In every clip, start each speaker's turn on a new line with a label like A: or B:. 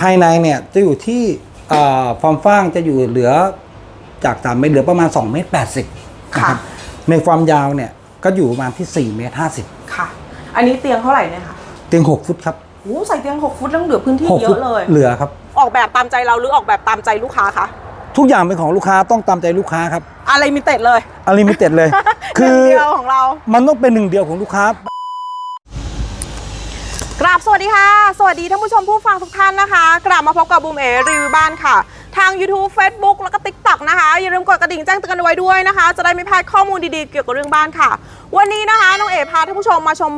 A: ภายในเนี่ยจะอยู่ที่เอ่อความฟ้างจะอยู่เหลือจาก3เมตรเหลือประมาณ2เมตร80นะ
B: ค่ะ
A: ครับในความยาวเนี่ยก็อยู่ประมาณที่4เมตร50
B: ค่ะ อันนี้เตียงเท่าไหร่เนี่ยคะ
A: เตียง 6 ฟุตครับ
B: โอ้ใส่เตียง 6 ฟุตแล้วเหลือพื้นที่
A: 6
B: เย
A: ฟุต
B: อะเลย
A: เหลือครับ
B: ออกแบบตามใจเราหรือออกแบบตามใจลูกค้าคะ
A: ทุกอย่างเป็นของลูกค้าต้องตามใจลูกค้าครับ
B: อะไรมิเต็ดเลย
A: อลิมิเต็ดเลย
B: ห
A: คื
B: นึ่
A: อง
B: เดียวของเรา
A: มันต้องเป็นหนึ่งเดียวของลูกค้า
B: ก ราบสวัสดีค่ะ สวัสดีท่านผู้ชมผู้ฟังทุกท่านนะคะ กลับมาพบกับบูมเอรีวิวบ้านค่ะ ทาง YouTube Facebook แล้วก็ TikTok นะคะ อย่าลืมกดกระดิ่งแจ้งเตือนกันไว้ด้วยนะคะ จะได้ไม่พลาดข้อมูลดีๆเกี่ยวกับเรื่องบ้านค่ะ วันนี้นะคะน้องเอ๋พาท่านผู้ชมมาชม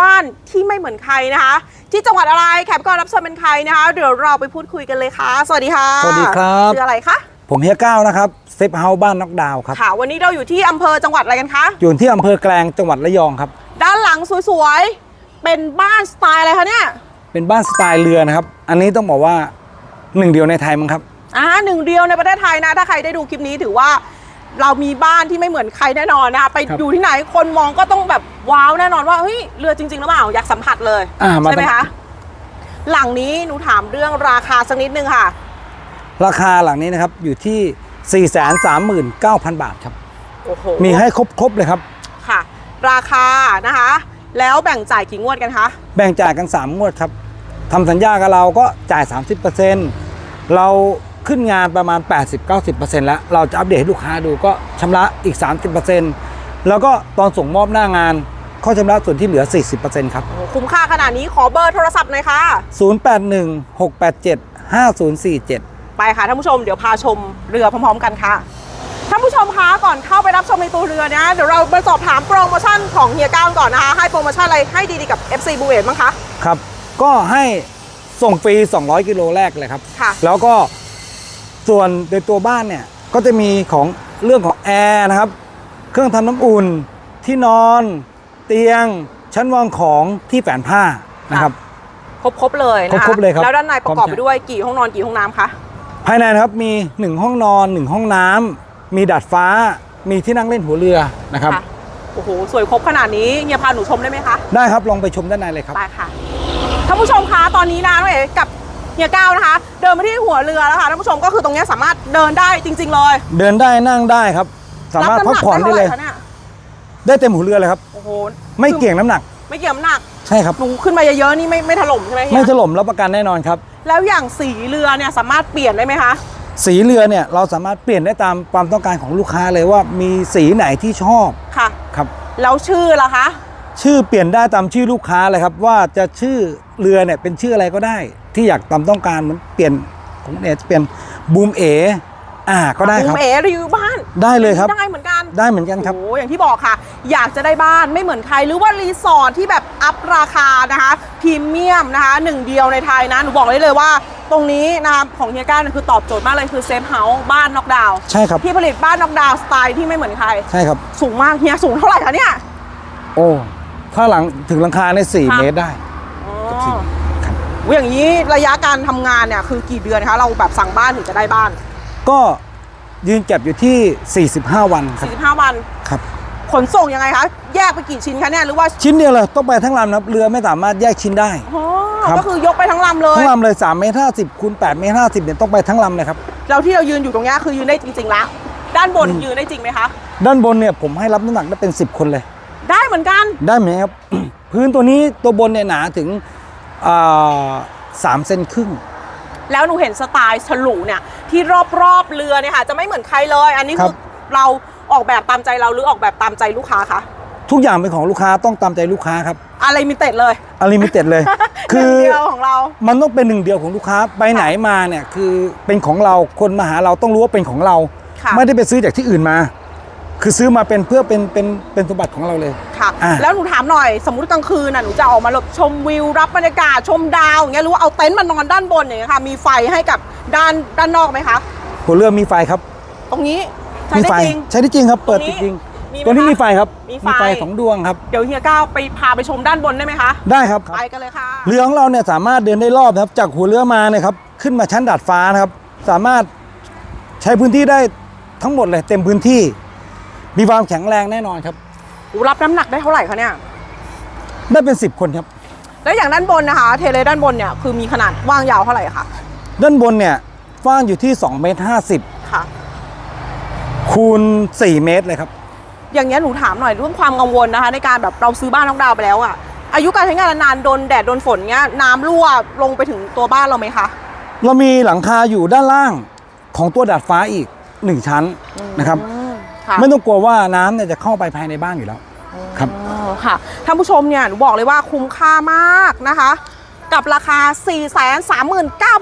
B: บ้านที่ไม่เหมือนใครนะคะ ที่จังหวัดอะไรแขกก่อนรับเชิญเป็นใครนะคะ เดี๋ยวเราไปพูดคุยกันเลยค่ะ สวัสดีค่ะ
A: สวัสดีครับ
B: ชื่ออะไรคะ
A: ผมเฮียก้าวนะครับเซฟเฮาส์บ้านน็อกดาวน์ครับ
B: ค่ะ วันนี้เราอยู่ที่อำเภอจังหวัดอะไรกันคะ
A: อยู่ที่อำเภอแกลงจังหวัดระยองครับ
B: ด้านหลังสวยๆ เป็นบ้านสไตล์อะไรคะเนี่ย
A: เป็นบ้านสไตล์เรือนะครับ อันนี้ต้องบอกว่าหนึ่งเดียวในไทยมั้งครับ
B: อ่าหนึ่งเดียวในประเทศไทยนะ ถ้าใครได้ดูคลิปนี้ถือว่าเรามีบ้านที่ไม่เหมือนใครแน่นอนนะคะไป
A: ครับ
B: อยู่ที่ไหนคนมองก็ต้องแบบว้าวแน่นอนว่าเฮ้ยเรือจริงๆหรือเปล่าอยากสัมผัสเลย
A: อ่ามา
B: ใช่ไหมคะหลังนี้หนูถามเรื่องราคาสักนิดนึงค่ะ
A: ราคาหลังนี้นะครับอยู่ที่4 3 9 0 0 0 บาทครับ
B: โอ้โห
A: มีให้ครบครบเลยครับ
B: ค่ะ ราคานะคะ แล้วแบ่งจ่ายกี่งวดกันคะ
A: แบ่งจ่ายกัน 3 งวดครับทำสัญญากับเราก็จ่าย 30%เราขึ้นงานประมาณ 80-90%แล้ว เราจะอัปเดตให้ลูกค้าดูก็ชำระอีก 30%แล้วก็ตอนส่งมอบหน้างานข้อชำระส่วนที่เหลือ 40%ครับ
B: โอ้โหคุ้มค่าขนาดนี้ขอเบอร์โทรศัพท์หน่อยค่ะ
A: 0816875047
B: ไปค่ะท่านผู้ชมเดี๋ยวพาชมเรือพร้อมๆกันค่ะท่านผู้ชม คะก่อนเข้าไปรับชมในตัวเรือนะเดี๋ยวเราไปสอบถามโปรโมชั่นของเฮียก้าวก่อนนะคะ ให้โปรโมชั่นอะไรให้ดีๆกับ FC บูเอบ้างคะ
A: ครับ ก็ให้ส่งฟรี 200 กิโลแรกเลยครับ
B: ค่ะ
A: แล้วก็ส่วนในตัวบ้านเนี่ย ก็จะมีของเรื่องของแอร์นะครับ เครื่องทำน้ำอุ่น ที่นอน เตียง ชั้นวางของที่แฝนผ้านะครับ
B: ครบๆเลยนะคะ
A: ครบๆเลยครับ
B: แล้วด้านในประกอบ
A: พร้อม
B: ไป
A: ใช้
B: ด้วยกี่ห้องนอนกี่ห้องน้ำคะ
A: ภายในนะครับมี 1 ห้องนอน 1 ห้องน้ำ มีดาดฟ้า มีที่นั่งเล่นหัวเรือนะครับ
B: ค่ะโอ้โห สวยครบขนาดนี้เฮียพาหนูชมได้ไหมคะ
A: ได้ครับลองไปชมด้านในเลยครับ
B: ได้ค่ะ ท่านผู้ชมคะตอนนี้นะน้องเอ๋กับเฮียก้าวนะคะ เดินมาที่หัวเรือแล้วค่ะท่านผู้ชมก็คือตรงเนี้ยสามารถเดินได้จริง ๆ เลย
A: เดินได้นั่งได้ครับ สามารถ
B: บ
A: พัก
B: น้ำหนั
A: ผ่อนได้เลย
B: ท่าหร่คะนี่
A: ได้เต็มหัวเรือเลยครับ
B: โอ้โห
A: ไม่เกี่ยงน้ำหนัก
B: ไม่เกี่ยวน้ำหนัก
A: ใช่ครับ
B: หนูขึ้นมาเยอะๆนี่ไม่ไม่ถล่มใช่ไหมเฮีย
A: ไม่ถล่มรับประกันแน่นอนครับ
B: แล้วอย่างสีเรือเนี่ยสามารถเปลี่ยนได้ไหมคะ
A: สีเรือเนี่ยเราสามารถเปลี่ยนได้ตามความต้องการของลูกค้าเลยว่ามีสีไหนที่ชอบ
B: ค่ะ
A: ครับ
B: แล้วชื่อล่ะคะ
A: ชื่อเปลี่ยนได้ตามชื่อลูกค้าเลยครับ ว่าจะชื่อเรือเนี่ยเป็นชื่ออะไรก็ได้ ที่อยากตามต้องการเหมันเปลี่ยนของเนี่ยเปลี่ยนบูมเออ่าก็ได้ครับ
B: บูมเอรีวิวบ้าน
A: ได้เลยครับ
B: ได้เหมือนกัน
A: ได้เหมือนกันครับ
B: โอ้โหอย่างที่บอกค่ะ อยากจะได้บ้านไม่เหมือนใครหรือว่ารีสอร์ทที่แบบอัพราคานะคะพรีเมียมนะคะหนึ่งเดียวในไทยนะหนูบอกได้เลยว่า ตรงนี้นะคะของเฮียก้าเนี่ยคือตอบโจทย์มากเลยคือเซฟเฮาส์บ้านน็อกดาวน์
A: ใช่ครับ
B: ที่ผลิตบ้านน็อกดาวน์สไตล์ที่ไม่เหมือนใคร
A: ใช่ครับ
B: สูงมากเฮียสูงเท่าไหร่คะเนี่ย
A: โอ้ถ้าหลังถึงหลังคาในสี่
B: ค่ะ
A: เมตรได้
B: อ๋อ
A: ครับ
B: อุ๊ยอย่างนี้ระยะการทำงานเนี่ยคือกี่เดือนคะเราแบบสั่งบ้านถึงจะได้บ้าน
A: ก็ยืนเก็บอยู่ที่ 45 วันครับ
B: 45 วัน
A: ครับ
B: ขนส่งยังไงคะ แยกไปกี่ชิ้นคะเนี่ยหรือว่า
A: ชิ้นเดียวเลยต้องไปทั้งลำนะครับเรือไม่สามารถแยกชิ้นได้
B: อ๋อ
A: ครับ
B: ก็คือยกไปทั้งลำเลย
A: ทั้งลำเลย3เมตร50คูณ8เมตร50เนี่ยต้องไปทั้งลำเลยครับ
B: แล้วที่เรายืนอยู่ตรงเนี้ยคือยืนได้จริงๆแล้วด้านบนยืนได้จริงไหมคะ
A: ด้านบนเนี่ยผมให้รับน้ำหนักได้เป็น 10 คนเลย
B: ได้เหมือนกัน
A: ได้ไหมครับ พื้นตัวนี้ตัวบนเนี่ยหนาถึงอ่าสามเซนครึ่ง
B: แล้วหนูเห็นสไตล์ฉลูเนี่ยที่รอบๆเรือเนี่ยค่ะจะไม่เหมือนใครเลย อันนี้
A: ครั
B: คือบ เรา ออกแบบตามใจเราหรือออกแบบตามใจลูกค้าคะ
A: ทุกอย่างเป็นของลูกค้าต้องตามใจลูกค้าครับ
B: อะไรมิเต็ดเลย
A: อลิมิเต็ดเลย
B: คื
A: คืออ
B: เดียวของเรา
A: มันต้องเป็นหนึ่งเดียวของลูกค้าไปไหนมาเนี่ยคือเป็นของเราคนมาหาเราต้องรู้ว่าเป็นของเรา
B: ค่ะ
A: ไม่ได้ไปซื้อจากที่อื่นมา คือซื้อมาเป็นเพื่อเป็นเป็นเป็นสมบัติของเราเลย
B: ค่ะ
A: อะ
B: แล้วหนูถามหน่อยสมมุติกลางคืนน่ะหนูจะออกมาแบบชมวิวรับบรรยากาศชมดาวอย่างเงี้ยหรือว่าเอาเต็นท์มานอนด้านบนอย่างเงี้ยค่ะมีไฟให้กับด้านด้านนอกไหมคะ
A: หัวเรือมีไฟครับ
B: ตรงนี้ ใช้
A: มี
B: ได้
A: ไฟ
B: จริง
A: ใช้ได้จริงครับเปิด
B: ตรงนี้
A: จริง
B: มีไหม
A: ตัวนี้
B: คะ
A: มีไฟครับ
B: มีไฟ
A: สองดวงครับ
B: เดี๋ยวเฮียก้าวไปพาไปชมด้านบนได้ไหมคะ
A: ได้ครับ
B: ไปกันเลยค่ะ
A: เรือของเราเนี่ยสามารถเดินได้รอบนะครับ จากหัวเรือมาเนี่ยครับขึ้นมาชั้นดาดฟ้านะครับ สามารถใช้พื้นที่ได้ทั้งหมดเลยเต็มพื้นที่ มีความแข็งแรงแน่นอนครับ
B: รับน้ำหนักได้เท่าไหร่คะเนี่ย
A: ได้เป็น 10 คนครับ
B: แล้วอย่างด้านบนนะคะ เทเลด้านบนเนี่ยคือมีขนาดว่างยาวเท่าไหร่คะ
A: ด้านบนเนี่ยกว้างอยู่ที่2เมตร
B: ค่ะ
A: 50 คูณ 4 เมตรเลยครับ
B: อย่างเงี้ยหนูถามหน่อยเรื่องความกังวลนะคะ ในการแบบเราซื้อบ้านน้องดาวไปแล้วอะอายุการใช้งานนานๆโดนแดดโดนฝนเงี้ยน้ำรั่วลงไปถึงตัวบ้านเราไหมคะ
A: เรามีหลังคาอยู่ด้านล่างของตัวดาดฟ้าอีก 1 ชั้นนะครับ
B: อืมค่ะ
A: ไม่ต้องกลัวว่าน้ำเนี่ยจะเข้าไปภายในบ้านอยู่แล้วครับ
B: อ๋อค่ะท่านผู้ชมเนี่ยหนูบอกเลยว่าคุ้มค่ามากนะคะ กับราคา 4 3 9 0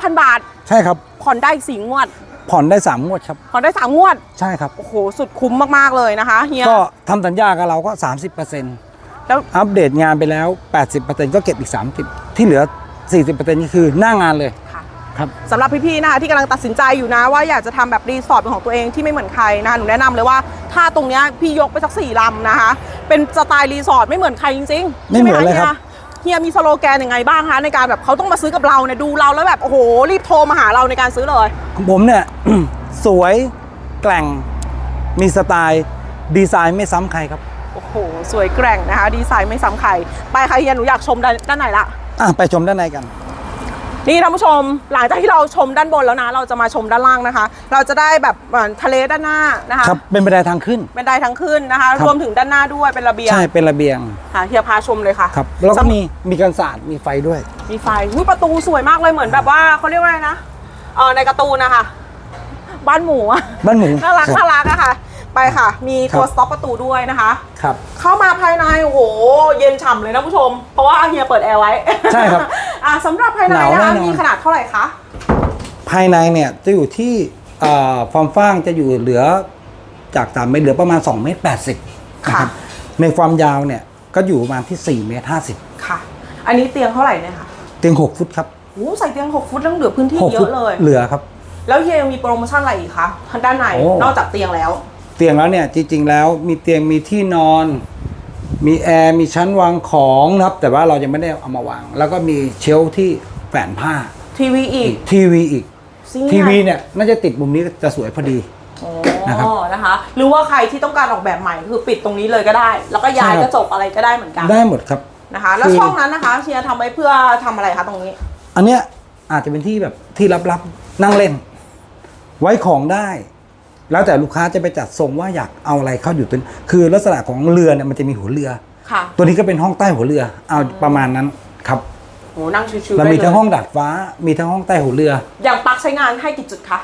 B: 0 0 บาท
A: ใช่ครับ
B: ผ่อนได้สี่งวด
A: ผ่อนได้3งวดครับ
B: ผ่อนได้สามงวด
A: ใช่ครับ
B: โอ้โห สุดคุ้มมาก ๆ เลยนะคะเฮีย
A: ก็ทำสัญญากับเราก็ 30%
B: แล้ว
A: อัปเดตงานไปแล้ว 80%ก็เก็บอีก 30 ที่เหลือ 40%นี่คือหน้างานเลย
B: ค่ะ
A: ครับ
B: สำหรับพี่ๆนะคะที่กำลังตัดสินใจอยู่นะ ว่าอยากจะทำแบบรีสอร์ทเป็นของตัวเองที่ไม่เหมือนใครนะคะหนูแนะนำเลยว่าถ้าตรงเนี้ยพี่ยกไปสักสี่ลำนะคะ เป็นสไตล์รีสอร์ทไม่เหมือนใครจริงๆ
A: ไม่เหมือนเลย
B: ใช่
A: ครับ
B: คะเฮียเฮียมีสโลแกนยังไงบ้างคะในการแบบเขาต้องมาซื้อกับเราเนี่ยดูเราแล้วแบบโอ้โหรีบโทรมาหาเราในการซื้อเลย
A: ของผมเนี่ย สวยแกร่งมีสไตล์ดีไซน์ไม่ซ้ำใครครับ
B: โอ้โหสวยแกร่งนะคะ ดีไซน์ไม่ซ้ำใครไปค่ะเฮียหนูอยากชมด้านด้านไหนละ
A: อะไปชมด้านในกัน
B: นี่ท่านผู้ชมหลังจากที่เราชมด้านบนแล้วนะ เราจะมาชมด้านล่างนะคะ เราจะได้แบบเหมือนทะเลด้านหน้านะคะ
A: ครับเป็นบันไดทางขึ้น
B: เป็นไดทั้งขึ้นนะคะ
A: ครับ
B: รวมถึงด้านหน้าด้วยเป็นระเบียง
A: ใช่เป็นระเบียง
B: ค่ะเฮียพาชมเลยค่ะ
A: ครับแล้วก็มีมีกันศาสตร์มีไฟด้วย
B: มีไฟอุ๊ยประตูสวยมากเลยเหมือนแบบว่าเขาเรียกว่าอะไรนะเออในการ์ตูนนะคะบ้านหมูอะ
A: บ้านหมู
B: น่ารัก
A: ค
B: น่ารักอะค่ะไปค่ะ มีตัว
A: ครับ
B: สต็อปประตูด้วยนะคะ
A: ครับ
B: เข้ามาภายในโอ้โห เย็นฉ่ำเลยนะผู้ชม เพราะว่าเฮียเปิดแอร์ไว้
A: ใช่ครับ
B: อะสำหรับภายใน
A: หนาว
B: นะ
A: แน่
B: คะ
A: นอน
B: มีขนาดเท่าไหร่คะ
A: ภายในเนี่ยจะอยู่ที่เอ่อความฟ้างจะอยู่เหลือจาก3เมตรเหลือประมาณ2เมตร80
B: ค่ะ
A: นะครับในความยาวเนี่ยก็อยู่ประมาณที่4เมตร50
B: ค่ะ อันนี้เตียงเท่าไหร่เนี่ยคะ
A: เตียง6ฟุตครับ
B: โอ้ใส่เตียง 6 ฟุตแล้วเหลือพื้นที่
A: 6
B: เย
A: ฟุต
B: อะเลย
A: เหลือครับ
B: แล้วเฮียยังมีโปรโมชั่นอะไรอีกคะทางด้านใน
A: โอ้
B: นอกจากเตียงแล้ว
A: เตียงแล้วเนี่ยจริงๆแล้วมีเตียงมีที่นอน มีแอร์มีชั้นวางของนะครับ แต่ว่าเรายังไม่ได้เอามาวาง แล้วก็มีเชลฟ์ที่แฝนผ้า
B: ทีวีอีก
A: ทีวีอีก
B: ซิงค์
A: ทีวีเนี่ยน่าจะติดมุมนี้จะสวยพอดี
B: อ๋อ
A: นะครับ
B: นะคะ หรือว่าใครที่ต้องการออกแบบใหม่คือปิดตรงนี้เลยก็ได้ แล้วก็ย้าย
A: ใช่ครับ
B: กระจกอะไรก็ได้เหมือนกัน
A: ได้หมดครับ
B: นะคะ แล้ว
A: คือ
B: ช่องนั้นนะคะเชียร์ทำไว้เพื่อทำอะไรคะตรงนี้
A: อันเนี้ยอาจจะเป็นที่แบบที่ลับๆนั่งเล่น ไว้ของได้ แล้วแต่ลูกค้าจะไปจัดทรงว่าอยากเอาอะไรเข้าอยู่ตัวนี้คือลักษณะของเรือเนี่ยมันจะมีหัวเรือ
B: ค่ะ
A: ตัวนี้ก็เป็นห้องใต้หัวเรือ เอาประมาณนั้นครับ
B: โหนั่งชิวๆ
A: เรา
B: ได้
A: มี
B: เลย
A: ทั้งห้องดาดฟ้า มีทั้งห้องใต้หัวเรือ
B: อย่างปลั๊กใช้งานให้กี่จุดคะ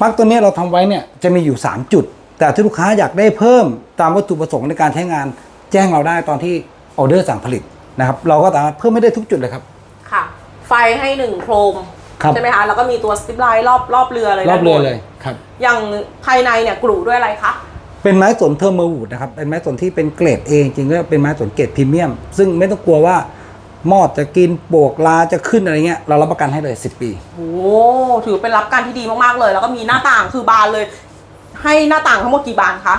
A: ปลั๊กตัวเนี้ยเราทำไว้เนี่ยจะมีอยู่ 3 จุด แต่ถ้าลูกค้าอยากได้เพิ่มตามวัตถุประสงค์ในการใช้งาน แจ้งเราได้ตอนที่ออเดอร์สั่งผลิตนะครับเราก็สามารถเพิ่มไม่ได้ทุกจุดเลยครับ
B: ค่ะ ไฟให้หนึ่งโครม
A: ครับ
B: ใช่ไหมคะแล้วก็มีตัวสติปไลน์รอบรอบเรือเลย
A: รอบเรือ
B: ด้านบน
A: เลยครับ
B: อย่างภายในเนี่ยกรูด้วยอะไรคะ
A: เป็นไม้สนเทอร์เมอร์วูดนะครับเป็นไม้สนที่เป็นเกรดเองจริงๆก็เป็นไม้สนเกรดพรีเมียม ซึ่งไม่ต้องกลัวว่ามอดจะกินปลวกลาจะขึ้นอะไรเงี้ยเรารับประกันให้เลย 10 ปี
B: โอ้ถือเป็นรับการที่ดีมากๆเลย แล้วก็มีหน้าต่างคือบานเลย ให้หน้าต่างทั้งหมดกี่บานคะ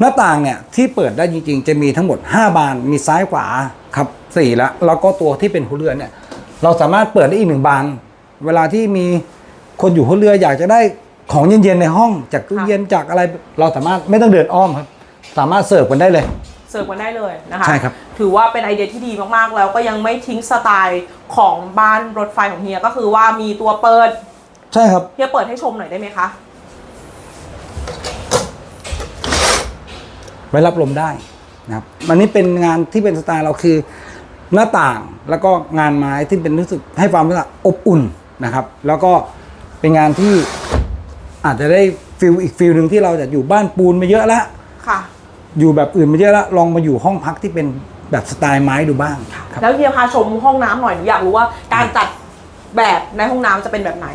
A: หน้าต่างเนี่ยที่เปิดได้จริง ๆ จะมีทั้งหมด 5 บานมีซ้ายขวาครับสี่ละแล้วก็ตัวที่เป็นหัวเรือเนี่ยเราสามารถเปิดได้อีกหนึ่งบาน เวลาที่มีคนอยู่หัวเรืออยากจะได้ของเย็นๆในห้อง จากตู้เย็นจากอะไรเราสามารถไม่ต้องเดินอ้อมครับ สามารถเสิร์ฟกันได้เลย
B: เสิร์ฟกันได้เลยนะคะ
A: ใช่ครับ
B: ถือว่าเป็นไอเดียที่ดีมากๆแล้วก็ยังไม่ทิ้งสไตล์ของบ้านรถไฟของเฮียก็คือว่ามีตัวเปิด
A: ใช่ครับ
B: เฮียเปิดให้ชมหน่อยได้ไหมคะ
A: ไว้รับลมได้นะครับอันนี้เป็นงานที่เป็นสไตล์เราคือหน้าต่างแล้วก็งานไม้ที่เป็นรู้สึกให้ความรู้สึกอบอุ่น นะครับ แล้วก็เป็นงานที่อาจจะได้ฟิลอีกฟิลหนึ่งที่เราจะอยู่บ้านปูนมาเยอะแล้ว
B: ค่ะ
A: อยู่แบบอื่นมาเยอะแล้วลองมาอยู่ห้องพักที่เป็นแบบสไตล์ไม้ดูบ้างครับ
B: แล้วเฮียพาชมห้องน้ำหน่อยหนูอยากรู้ว่าการจัดแบบในห้องน้ำจะเป็นแบบไหน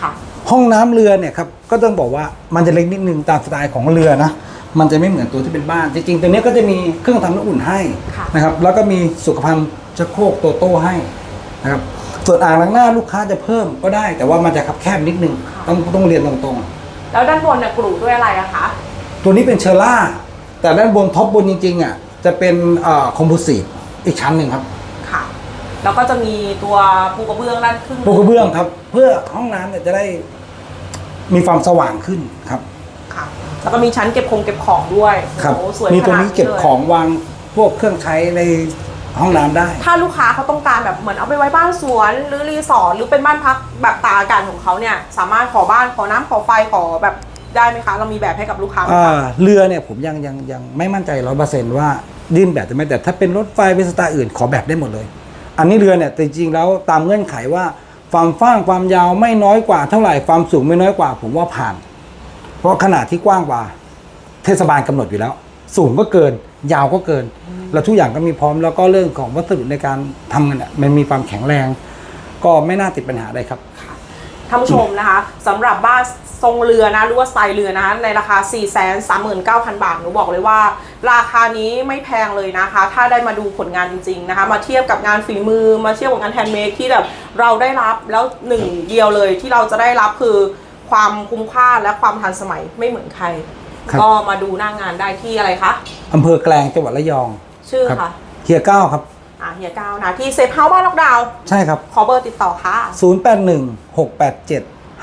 B: ค่ะ
A: ห้องน้ำเรือเนี่ยครับก็ต้องบอกว่ามันจะเล็กนิดนึงตามสไตล์ของเรือนะมันจะไม่เหมือนตัวที่เป็นบ้าน จริงๆตัวเนี้ยก็จะมีเครื่องทำน้ำอุ่นให้
B: ค่ะ
A: นะครับแล้วก็มีสุขภัณฑ์ชักโครกโตโต้ให้ นะครับส่วนอ่างล้างหน้าลูกค้าจะเพิ่มก็ได้ แต่ว่ามันจะคับแคบนิดนึงต้องต้องเรียนตรง
B: แล้วด้านบนเนี่ยกรูด้วยอะไรอะคะ
A: ๆ ตัวนี้เป็นเชอร่า แต่ด้านบนท็อปบนจริงๆอะจะเป็นคอมโพสิตอีกชั้นหนึ่งครับ
B: ค่ะ แล้วก็จะมีตัวปูกระเบื้องด้านครึ่ง
A: ปูกระเบื้องครับ เพื่อห้องน้ำเนี่ยจะได้มีความสว่างขึ้นครับ
B: ค่ะ แล้วก็มีชั้นเก็บคงเก็บของด้วย
A: ครับ
B: โอ้โหสวย
A: มีตัวนี้
B: ขนาด
A: เก็บ
B: ลย
A: ของวางพวกเครื่องใช้ใน ห้องน้ำได้
B: ถ้าลูกค้าเขาต้องการแบบเหมือนเอาไปไว้บ้านสวนหรือรีสอร์ทหรือเป็นบ้านพักแบบตากอากาศของเขาเนี่ย สามารถขอบ้านขอน้ำขอไฟขอแบบได้ไหมคะ เรามีแบบให้กับลูกค้าไหม
A: อ่า
B: คะ
A: เรือเนี่ยผมยังยังยังไม่มั่นใจร้อยเปอร์เซนต์ว่ายื่นแบบจะไหม่แต่ถ้าเป็นรถไฟเป็นสไตล์อื่นขอแบบได้หมดเลย อันนี้เรือเนี่ยแต่จริงๆแล้วตามเงื่อนไขว่าความฟ้างความยาวไม่น้อยกว่าเท่าไหร่ความสูงไม่น้อยกว่า ผมว่าผ่าน เพราะขนาดที่กว้างกว่า เทศบาลกำหนดอยู่แล้ว สูงก็เกิน ยาวก็เกิน แล้วทุกอย่างก็มีพร้อมแล้วก็เรื่องของวัสดุในการทำกันเนี่ยมันมีความแข็งแรง ก็ไม่น่าติดปัญหาใดครับ
B: ท่านผู้ชมนะคะสำหรับบ้านทรงเรือนะหรือว่าสไตล์เรือนะคะในราคา 4 3 9 0 0 0 บาทหนูบอกเลยว่า ราคานี้ไม่แพงเลยนะคะ ถ้าได้มาดูผลงานจริง ๆนะคะ มาเทียบกับงานฝีมือมาเทียบกับงานแฮนด์เมดที่แบบเราได้รับแล้วหนึ่งเดียวเลยที่เราจะได้รับคือความคุ้มค่าและความทันสมัยไม่เหมือนใคร
A: ครับ
B: ก็มาดูหน้างงานได้ที่อะไรคะ
A: อำเภอแกลงจังหวัดระยอง
B: ชื่อ
A: ครับ
B: ค่ะ
A: เฮียเก้าครับ
B: อะเฮียก้าวนะที่เซฟเฮาส์บ้านล็อกดาวน์
A: ใช่ครับ
B: ขอเบอร์ติดต่อค่ะ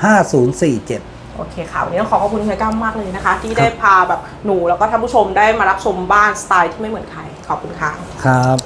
A: 0816875047
B: โอเคค่ะ วันนี้ต้องขอขอบคุณเฮียก้ามากเลยนะคะ ที่ได้พาแบบหนูแล้วก็ท่านผู้ชมได้มารับชมบ้านสไตล์ที่ไม่เหมือนใคร ขอบคุณค่ะ
A: ครับ